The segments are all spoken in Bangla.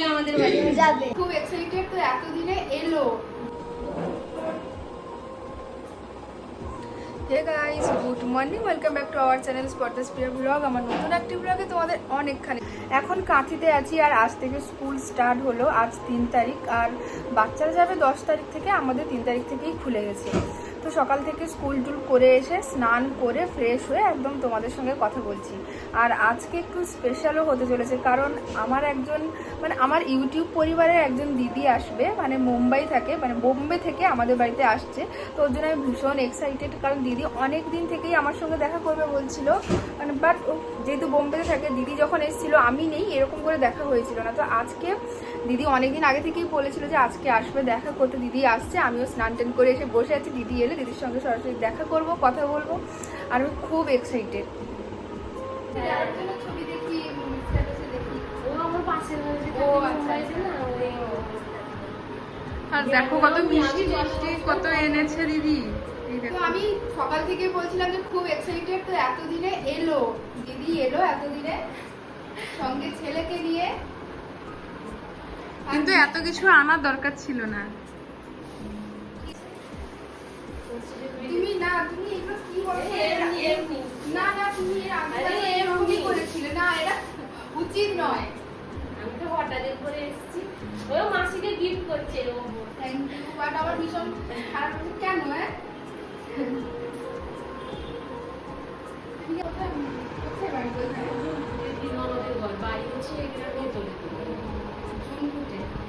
যাবে আমাদের বাড়ি। যাবে। খুব এক্সাইটেড তো এতদিনে এলো। Hey guys good morning welcome back to our channel স্পটাস প্রিয় ব্লগ আমার নতুন একটি ব্লগে তোমাদের অনেকখানি এখন কাঁথিতে আছি আর আজ থেকে স্কুল স্টার্ট হলো আজ তিন তারিখ। আর বাচ্চারা যাবে দশ তারিখ থেকে আমাদের তিন তারিখ থেকেই খুলে গেছে। তো সকাল থেকে স্কুল টুল করে এসে স্নান করে ফ্রেশ হয়ে একদম তোমাদের সঙ্গে কথা বলছি। আর আজকে একটু স্পেশালও হতে চলেছে, কারণ আমার একজন মানে আমার ইউটিউব পরিবারের একজন দিদি আসবে মানে মুম্বাই থাকে মানে বোম্বে থেকে আমাদের বাড়িতে আসছে, তো ওর জন্য আমি ভীষণ এক্সাইটেড কারণ দিদি অনেক দিন থেকেই আমার সঙ্গে দেখা করবে বলছিল মানে বাট যেহেতু বোম্বেতে থাকে, দিদি যখন এসেছিল আমি নেই, এরকম করে দেখা হয়েছিল না। তো আজকে দিদি অনেকদিন আগে থেকেই বলেছিল যে আজকে আসবে, দেখা করতে দিদি আসছে, আমিও স্নান টান করে এসে বসে আছি, দিদি এলে দিদির সঙ্গে সরাসরি দেখা করব কথা বলব আর আমি খুব এক্সাইটেড ছবি দেখি দেখি ও আমার পাশের ও, আচ্ছা, ওই আর দেখো কত মিষ্টি মিষ্টি কত এনেছে দিদি। তো আমি সকাল থেকে বলছিলাম যে খুব এক্সাইটেড তো এতদিনে এলো দিদি এলো এতদিনে সঙ্গে ছেলেকে নিয়ে। কিন্তু এত কিছু আনার দরকার ছিল না। না তুমি এগুলো কি। না না তুমি এর আগে। এরকমই করেছিলে। না এটা উচিত নয়। আমি তো হঠাৎ করে এসেছি। ওই মাসিকে গিফট করছে ও থ্যাংক ইউ বাট আমার ভীষণ খারাপ। কেন হ্যাঁ?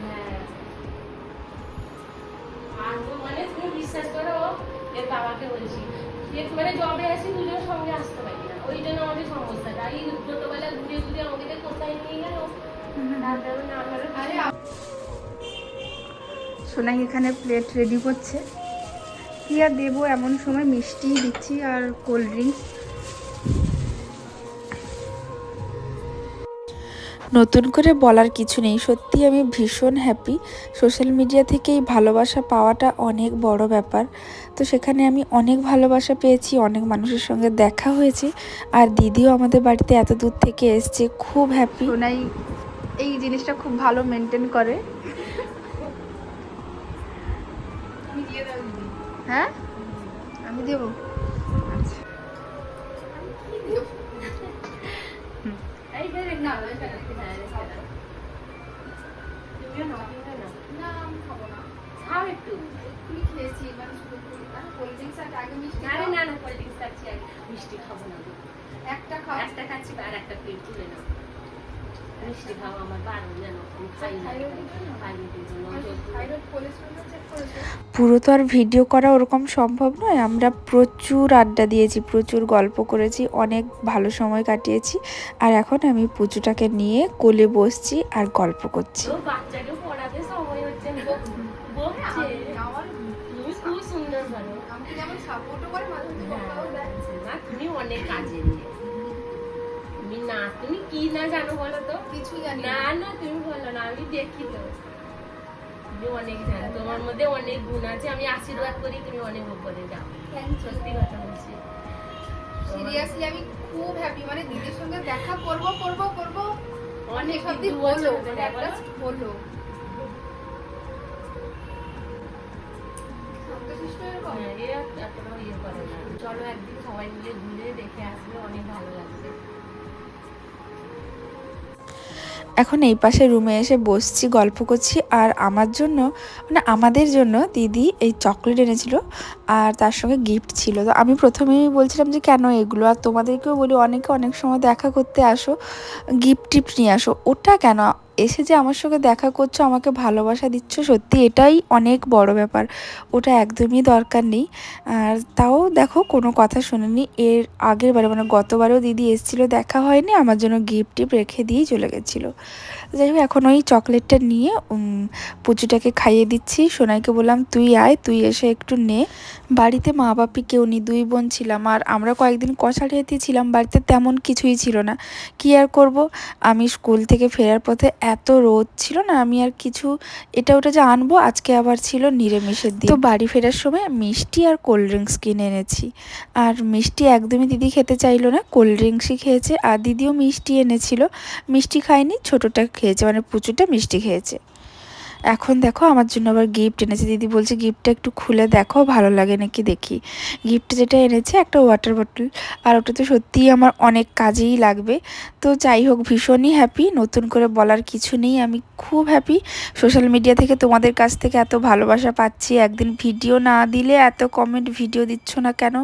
হ্যাঁ। আর মানে বিশ্বাস করো এর বাবাকে বলছি। যে মানে জবে আসি দুজন সঙ্গে আসতে পারি না। ওই জন্য আমাদের সমস্যাটা। এই ছোটবেলা ঘুরে ঘুরে আমাদের কোথায় নিয়ে গেল? সোনাই এখানে প্লেট রেডি করছে। কি আর দেবো, এমন সময় মিষ্টি দিচ্ছি আর কোল্ড ড্রিঙ্কস নতুন করে বলার কিছু নেই। সত্যি আমি ভীষণ হ্যাপি সোশ্যাল মিডিয়া থেকে এই ভালোবাসা পাওয়াটা অনেক বড় ব্যাপার। তো সেখানে আমি অনেক ভালোবাসা পেয়েছি অনেক মানুষের সঙ্গে দেখা হয়েছে আর দিদিও আমাদের বাড়িতে এত দূর থেকে এসছে খুব হ্যাপি সোনাই এই জিনিসটা খুব ভালো মেনটেন করে। হ্যাঁ? আমি দেবো। আচ্ছা। মিষ্টি খাব না। একটা খাও একটা খাচ্ছি আর একটা পেট তুলে নাও। মিষ্টি খাওয়া আমার বারণ যেন পুরো তো আর ভিডিও করা ওরকম সম্ভব নয়। আমরা প্রচুর আড্ডা দিয়েছি প্রচুর গল্প করেছি অনেক ভালো সময় কাটিয়েছি। আর এখন আমি পুজোটাকে নিয়ে কোলে বসছি আর গল্প করছি। অনেক কাজে না তুমি কি না জানো বলো তো? কিছু জানি না। না তুমি বলো না আমি দেখি তো। তুমি অনেক জানো তোমার মধ্যে অনেক গুণ আছে আমি আশীর্বাদ করি তুমি অনেক উপরে যাও। সত্যি কথা বলছি। সিরিয়াসলি আমি খুব হ্যাপি মানে দিদির সঙ্গে দেখা করব করব করব। অনেক দিন হলো। হলো? হ্যাঁ, ইয়ে। চলো একদিন সবাই মিলে ঘুরে দেখে আসলে অনেক ভালো লাগবে। এখন এই পাশে রুমে এসে বসছি, গল্প করছি আর আমার জন্য মানে আমাদের জন্য দিদি এই চকলেট এনেছিল আর তার সঙ্গে গিফট ছিল। তো আমি প্রথমেই বলছিলাম যে কেন এগুলো? আর তোমাদেরকেও বলি, অনেকে অনেক সময় দেখা করতে আসো গিফট টিফট নিয়ে আসো, ওটা কেন? এসে যে আমার সঙ্গে দেখা করছ, আমাকে ভালোবাসা দিচ্ছ, সত্যি এটাই অনেক বড় ব্যাপার। ওটা একদমই দরকার নেই। আর তাও দেখো, কোনো কথা শুনিনি। এর আগের বারে মানে গতবারেও দিদি এসেছিল, দেখা হয়নি। আমার জন্য গিফট টিপ রেখে দিয়েই চলে গেছিল। যাই হোক, এখন ওই চকলেটটা নিয়ে পুচুটাকে খাইয়ে দিচ্ছি। সোনাইকে বললাম, তুই আয়, তুই এসে একটু নে। বাড়িতে মা বাপি কেউ নেই, দুই বোন ছিলাম। আর আমরা কয়েকদিন কষারিয়াতে ছিলাম, বাড়িতে তেমন কিছুই ছিল না। কি আর করব? আমি স্কুল থেকে ফেরার পথে এত রোদ ছিল না, আমি আর কিছু, এটা ওটা যে আনব, আজকে আবার ছিল নিরামিষের দিন। তো বাড়ি ফেরার সময় মিষ্টি আর কোল্ড ড্রিঙ্কস কিনে এনেছি। আর মিষ্টি একদমই দিদি খেতে চাইলো না, কোল্ড ড্রিঙ্কসই খেয়েছে। আর দিদিও মিষ্টি এনেছিল। মিষ্টি খায়নি ছোটোটা খেয়েছে মানে প্রচুরটা মিষ্টি খেয়েছে। এখন দেখো আমার জন্য আবার গিফট এনেছে। দিদি বলছে গিফটটা একটু খুলে দেখো, ভালো লাগে নাকি দেখি? গিফট যেটা এনেছে, একটা ওয়াটার বটল আর ওটা তো সত্যিই আমার অনেক কাজেই লাগবে। তো যাই হোক, ভীষণই হ্যাপি নতুন করে বলার কিছু নেই। আমি খুব হ্যাপি সোশ্যাল মিডিয়া থেকে তোমাদের কাছ থেকে এত ভালোবাসা পাচ্ছি। একদিন ভিডিও না দিলে এত কমেন্ট ভিডিও দিচ্ছ না কেন?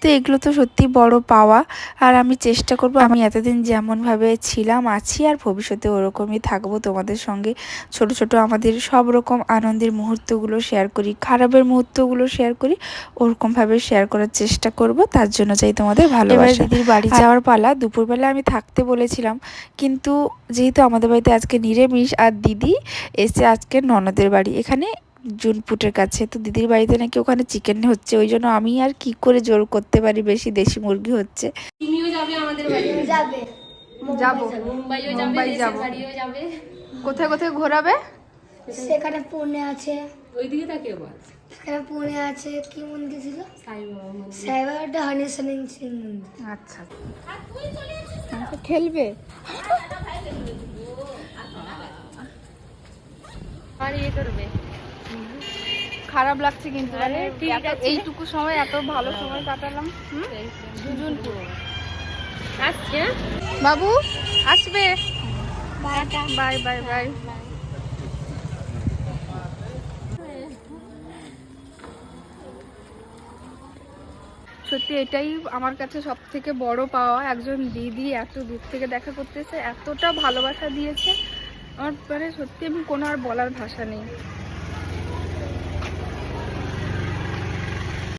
তো এগুলো তো সত্যি বড় পাওয়া। আর আমি চেষ্টা করব, আমি এতদিন যেমনভাবে ছিলাম, আছি আর ভবিষ্যতে ওরকমই থাকব তোমাদের সঙ্গে। ছোট ছোট আমাদের সব রকম আনন্দের মুহূর্তগুলো শেয়ার করি খারাপের মুহূর্তগুলো শেয়ার করি ওরকমভাবে শেয়ার করার চেষ্টা করব তার জন্য চাই তোমাদের ভালোবাসা। দিদির বাড়ি যাওয়ার পালা দুপুরবেলা আমি থাকতে বলেছিলাম কিন্তু যেহেতু আমাদের বাড়িতে আজকে নিরামিষ আর দিদি এসে আজকে ননদের বাড়ি এখানে জুনপুটের কাছে তো দিদির বাড়িতে নাকি ওখানে চিকেন হচ্ছে ওই জন্য আমি আর কি করে জোর করতে পারি বেশি দেশি মুরগি হচ্ছে। তুমিও যাবে আমাদের বাড়ি। যাবে। যাব। মুম্বাইও যাবে মুম্বাই দেশের যাব। বাড়িও যাবে। কোথায় কোথায় ঘোরাবে? সেখানে পুনে আছে। ওইদিকে তাকে বল। সেখানে পুনে আছে। কি মন্দির ছিল? সাই বাবা মন্দির। হানি সিং সিং মন্দির। আচ্ছা। আচ্ছা, খেলবে? আর ইয়ে করবে। খারাপ লাগছে কিন্তু মানে ঠিক এত- আছে। এইটুকু সময় এত ভালো সময় কাটালাম হুম? দুজন পুরো আসছে হ্যাঁ? বাবু আসবে? Bye bye bye. সত্যি এটাই আমার কাছে সব থেকে বড় পাওয়া। একজন দিদি এত দূর থেকে দেখা করতেছে, এতটা ভালোবাসা দিয়েছে। আমার মানে সত্যি আমি কোনো আর বলার ভাষা নেই।